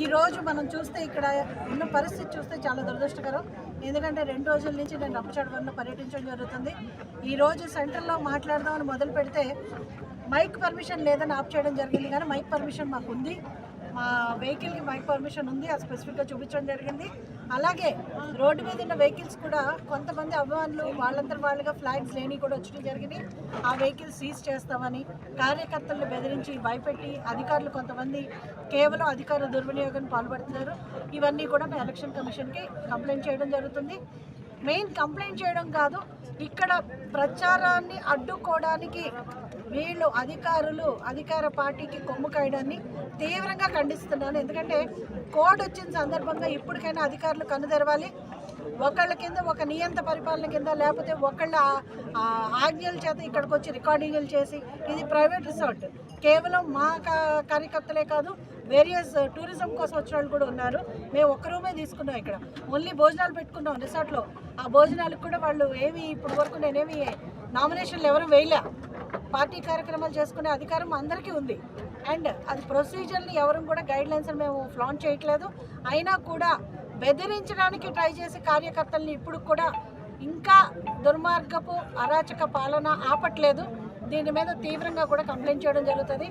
ఈరోజు మనం చూస్తే ఇక్కడ ఉన్న పరిస్థితి చూస్తే చాలా దురదృష్టకరం. ఎందుకంటే రెండు రోజుల నుంచి నేను రప్పచడవరంలో పర్యటించడం జరుగుతుంది. ఈ రోజు సెంటర్లో మాట్లాడదామని మొదలు పెడితే మైక్ పర్మిషన్ లేదని ఆప్ చేయడం జరిగింది. కానీ మైక్ పర్మిషన్ మాకు ఉంది మా వెహికల్కి మైక్ పర్మిషన్ ఉంది. అది స్పెసిఫిక్గా చూపించడం జరిగింది. అలాగే రోడ్డు మీద ఉన్న వెహికల్స్ కూడా కొంతమంది అభిమానులు వాళ్ళందరూ వాళ్ళుగా ఫ్లాగ్స్ లేని కూడా వచ్చడం జరిగింది. ఆ వెహికల్స్ సీజ్ చేస్తామని కార్యకర్తలను బెదిరించి భయపెట్టి అధికారులు కొంతమంది కేవలం అధికార దుర్వినియోగం పాల్పడుతున్నారు. ఇవన్నీ కూడా మేము ఎలక్షన్ కమిషన్కి కంప్లైంట్ చేయడం జరుగుతుంది. మెయిన్ కంప్లైంట్ చేయడం కాదు ఇక్కడ ప్రచారాన్ని అడ్డుకోవడానికి వీళ్ళు అధికారులు అధికార పార్టీకి కొమ్ము కాయడాన్ని తీవ్రంగా ఖండిస్తున్నాను ఎందుకంటే కోడ్ వచ్చిన సందర్భంగా ఇప్పటికైనా అధికారులు కన్ను తెరవాలి. ఒకళ్ళ కింద ఒక నియంత పరిపాలన కింద లేకపోతే ఒకళ్ళ ఆజ్ఞల చేత ఇక్కడికి వచ్చి రికార్డింగ్లు చేసి ఇది ప్రైవేట్ రిసార్ట్ కేవలం మా కా- కార్యకర్తలే కాదు వేరియస్ uh, టూరిజం కోసం వచ్చిన వాళ్ళు కూడా ఉన్నారు. మేము ఒక్క రూమే తీసుకున్నాం ఇక్కడ. ఓన్లీ భోజనాలు పెట్టుకున్నాం రిసార్ట్లో. ఆ భోజనాలకు కూడా వాళ్ళు ఏమి ఇప్పుడు వరకు నేనేమి నామినేషన్లు ఎవరు వేయలే. పార్టీ కార్యక్రమాలు చేసుకునే అధికారం అందరికీ ఉంది. అండ్ అది ప్రొసీజర్ని ఎవరు కూడా గైడ్ లైన్స్ మేము ఫ్లాంట్ చేయట్లేదు. అయినా కూడా బెదిరించడానికి ట్రై చేసే కార్యకర్తల్ని ఇప్పుడు కూడా ఇంకా దుర్మార్గపు అరాచక పాలన ఆపట్లేదు. దీని మీద తీవ్రంగా కూడా కంప్లైంట్ చేయడం జరుగుతుంది.